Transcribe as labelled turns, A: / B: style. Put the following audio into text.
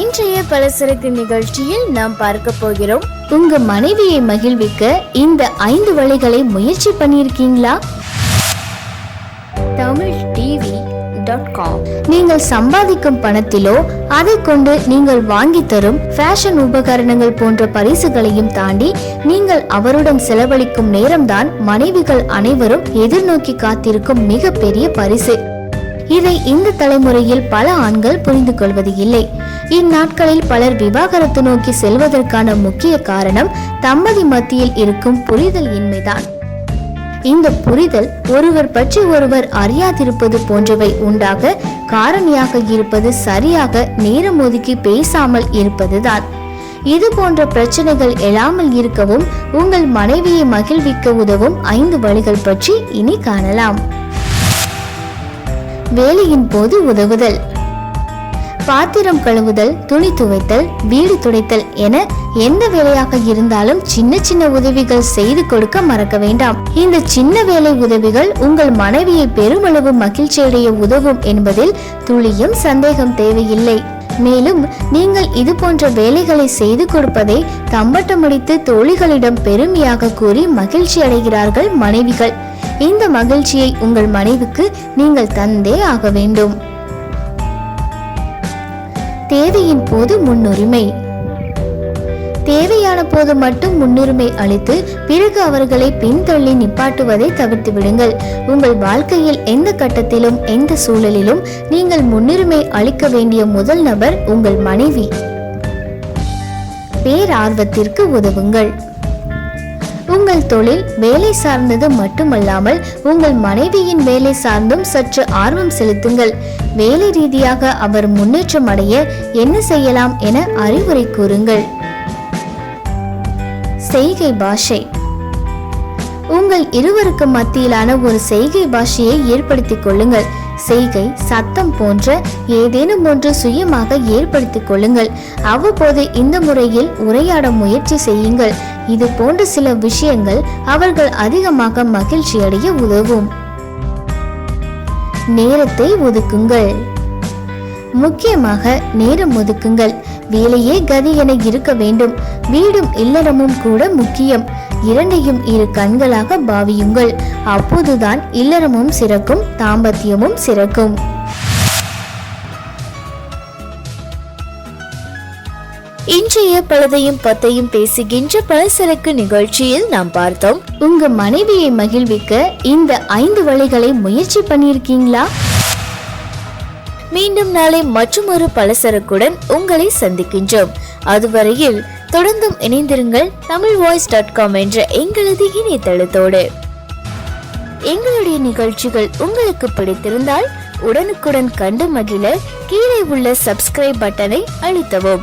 A: இன்றைய பலசரக்கு நிகழ்ச்சியில் நாம் பார்க்க போகிறோம். உங்க மனைவியை மகிழ்விக்க இந்த ஐந்து வழிகளை முயற்சி பண்ணியிருக்கீங்களா? தமிழ் டிவி டாட் காம் நீங்கள் சம்பாதிக்கும் பணத்திலோ அதை கொண்டு நீங்கள் வாங்கி தரும் ஃபேஷன் உபகரணங்கள் போன்ற பரிசுகளையும் தாண்டி நீங்கள் அவருடன் செலவழிக்கும் நேரம்தான் மனைவிகள் அனைவரும் எதிர்நோக்கி காத்திருக்கும் மிகப்பெரிய பரிசு. இதை இந்த தலைமுறையில் பல ஆண்கள் புரிந்து கொள்வது இல்லை. இந்நாட்களில் பலர் விவாகரத்து நோக்கி செல்வதற்கான முக்கிய காரணம் தம்பதி மத்தியில் இருக்கும் புரிதல் இன்மைதான். இந்த புரிதல் ஒருவர் பற்றி ஒருவர் அறியாதிருப்பது போன்றவை உண்டாக காரணியாக இருப்பது சரியாக நேரம் ஒதுக்கி பேசாமல் இருப்பதுதான். இது போன்ற பிரச்சனைகள் எழாமல் இருக்கவும் உங்கள் மனைவியை மகிழ்விக்க உதவும் ஐந்து வழிகள் பற்றி இனி காணலாம். வேலையின் போது உதவுதல். பாத்திரம் கழுவுதல் துணி துவைத்தல் வீடு துடைத்தல் என எந்த வேலையாக இருந்தாலும் சின்ன சின்ன உதவிகள் செய்து கொடுக்க மறக்க வேண்டாம். இந்த சின்ன வேலை உதவிகள் உங்கள் மனைவியை பெருமளவு மகிழ்ச்சியடைய உதவும் என்பதில் துளியும் சந்தேகம் தேவையில்லை. மேலும் நீங்கள் இது போன்ற வேலைகளை செய்து கொடுப்பதை தம்பட்டமடித்து தோழிகளிடம் பெருமையாக கூறி மகிழ்ச்சி அடைகிறார்கள் மனைவிகள். இந்த மகிழ்ச்சியை உங்கள் மனைவிக்கு நீங்கள் தந்தே ஆக வேண்டும். தேவையின் போது முன்னுரிமை. தேவையான போது மட்டும் முன்னுரிமை அளித்து பிறகு அவர்களை பின்தள்ளி நிப்பாட்டுவதை தவிர்த்து விடுங்கள். உங்கள் வாழ்க்கையில் எந்த கட்டத்திலும் எந்த சூழலிலும் நீங்கள் முன்னுரிமை அளிக்க வேண்டிய முதல் நபர் உங்கள் மனைவி. பேரார்வத்திற்கு உதவுங்கள். உங்கள் தொழில் வேலை சார்ந்தது மட்டுமல்லாமல் உங்கள் மனைவியின் வேலை சார்ந்தும் சற்று ஆர்வம் செலுத்துங்கள். வேலை ரீதியாக அவர் முன்னேற்றம் அடைய என்ன செய்யலாம் என அறிவுரை கூறுங்கள். செய்கை பாஷை. உங்கள் இருவருக்கு மத்தியிலான ஒரு செய்கை பாஷையை ஏற்படுத்திக் கொள்ளுங்கள். செய்கை சத்தம் போன்ற ஏதேனும் ஒன்று சுயமாக ஏற்படுத்திக் கொள்ளுங்கள். அவ்வப்போது இந்த முறையில் உரையாட முயற்சி செய்யுங்கள். இது போன்ற சில விஷயங்கள் அவர்கள் அதிகமாக மகிழ்ச்சியடைய உதவும். நேரத்தை ஒதுக்குங்கள். முக்கியமாக நேரம் ஒதுக்குங்கள். வேலையே கதி என இருக்க வேண்டும். வீடும் இல்லறமும் கூட முக்கியம். இரண்டையும் இரு கண்களாக பாவியுங்கள். அப்போதுதான் இல்லறமும் சிறக்கும் தாம்பத்தியமும் சிறக்கும். இன்றைய பழுதையும் பத்தையும் பேசுகின்ற பலசரக்கு நிகழ்ச்சியில் நாம் பார்த்தோம். உங்க மனைவியை மகிழ்விக்க இந்த ஐந்து வழிகளை முயற்சி பண்ணியிருக்கீங்களா? மீண்டும் நாளை மற்றொரு பலசரக்குடன் உங்களை சந்திக்கின்றோம். அதுவரையில் தொடர்ந்தும் இணைந்திருங்கள் தமிழ் வாய்ஸ் டாட் காம் என்ற எங்களது இணையதளத்தோடு. எங்களுடைய நிகழ்ச்சிகள் உங்களுக்கு பிடித்திருந்தால் உடனுக்குடன் கண்டு மகிழ கீழே உள்ள சப்ஸ்கிரைப் பட்டனை அழுத்தவும்.